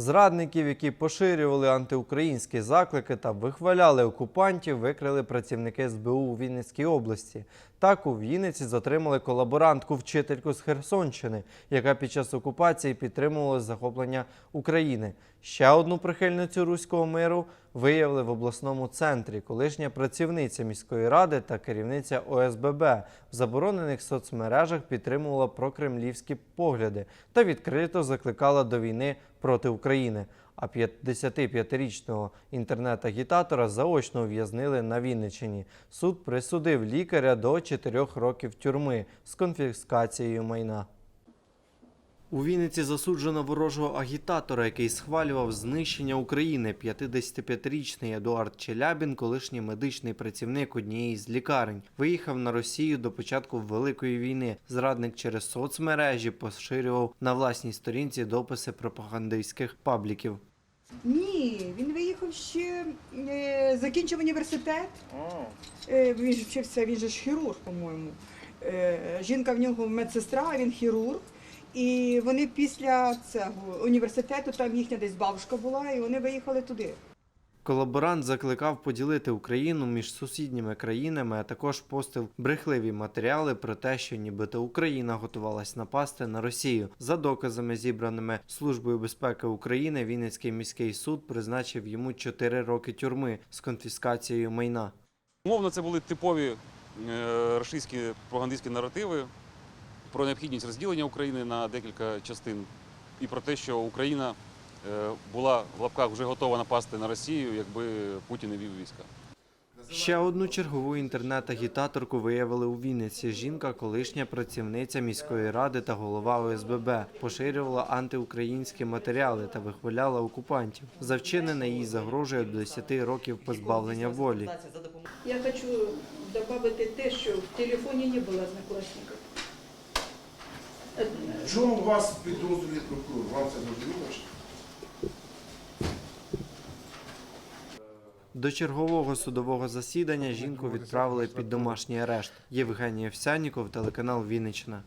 Зрадників, які поширювали антиукраїнські заклики та вихваляли окупантів, викрили працівники СБУ у Вінницькій області. Так у Вінниці затримали колаборантку вчительку з Херсонщини, яка під час окупації підтримувала захоплення України. Ще одну прихильницю руського миру виявили в обласному центрі. Колишня працівниця міської ради та керівниця ОСББ в заборонених соцмережах підтримувала прокремлівські погляди та відкрито закликала до війни проти України. А 55-річного інтернет-агітатора заочно ув'язнили на Вінниччині. Суд присудив лікаря до 4 років тюрми з конфіскацією майна. У Вінниці засуджено ворожого агітатора, який схвалював знищення України. 55-річний Едуард Челябін, колишній медичний працівник однієї з лікарень, виїхав на Росію до початку Великої війни. Зрадник через соцмережі поширював на власній сторінці дописи пропагандистських пабліків. Ні, він виїхав ще, е, закінчив університет. Е, він вчився, він же ж хірург, по-моєму. Е, жінка в нього медсестра, а він хірург. І вони після цього університету, там їхня десь бабушка була, і вони виїхали туди. Колаборант закликав поділити Україну між сусідніми країнами, а також постив брехливі матеріали про те, що нібито Україна готувалась напасти на Росію. За доказами, зібраними Службою безпеки України, Вінницький міський суд призначив йому 4 роки тюрми з конфіскацією майна. Умовно, це були типові е, російські пропагандистські наративи про необхідність розділення України на декілька частин і про те, що Україна е, була в лапках вже готова напасти на Росію, якби Путін не вів війська. Ще одну чергову інтернет-агітаторку виявили у Вінниці. Жінка, колишня працівниця міської ради та голова ОСББ, поширювала антиукраїнські матеріали та вихваляла окупантів. За вчинене їй загрожує до 10 років позбавлення волі. Я хочу добавити те, що в телефоні не було однокласників. Е, у чому вас підозрює прокурор? Вам це можливо? До чергового судового засідання жінку відправили під домашній арешт. Євгенія овсяніков. телеканал Вінниччина.